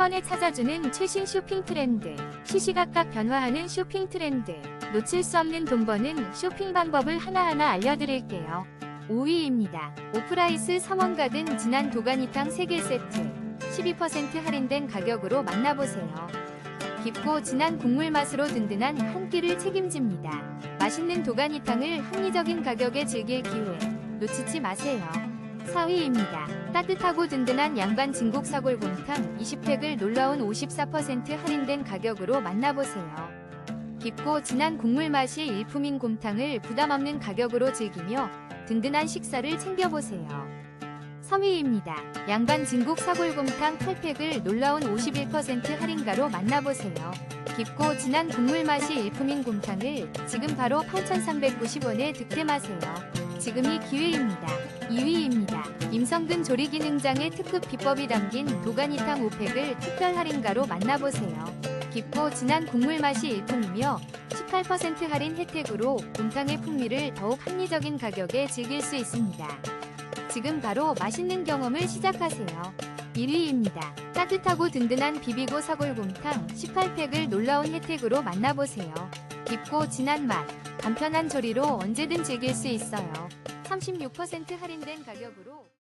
번에 찾아주는 최신 쇼핑 트렌드, 시시각각 변화하는 쇼핑 트렌드, 놓칠 수 없는 돈 버는 쇼핑 방법을 하나하나 알려드릴게요. 5위입니다. 오프라이스 삼원가든 진한 도가니탕 3개 세트, 12% 할인된 가격으로 만나보세요. 깊고 진한 국물 맛으로 든든한 한 끼를 책임집니다. 맛있는 도가니탕을 합리적인 가격에 즐길 기회, 놓치지 마세요. 4위입니다. 따뜻하고 든든한 양반 진국 사골곰탕 20팩을 놀라운 54% 할인된 가격으로 만나보세요. 깊고 진한 국물 맛이 일품인 곰탕을 부담 없는 가격으로 즐기며 든든한 식사를 챙겨보세요. 3위입니다. 양반 진국 사골곰탕 8팩을 놀라운 51% 할인가로 만나보세요. 깊고 진한 국물 맛이 일품인 곰탕을 지금 바로 8,390원에 득템하세요. 지금이 기회입니다. 2위입니다. 임성근 조리기능장의 특급 비법이 담긴 도가니탕 5팩을 특별 할인가로 만나보세요. 깊고 진한 국물 맛이 일품이며 18% 할인 혜택으로 곰탕의 풍미를 더욱 합리적인 가격에 즐길 수 있습니다. 지금 바로 맛있는 경험을 시작하세요. 1위입니다. 따뜻하고 든든한 비비고 사골곰탕 18팩을 놀라운 혜택으로 만나보세요. 깊고 진한 맛, 간편한 조리로 언제든 즐길 수 있어요. 36% 할인된 가격으로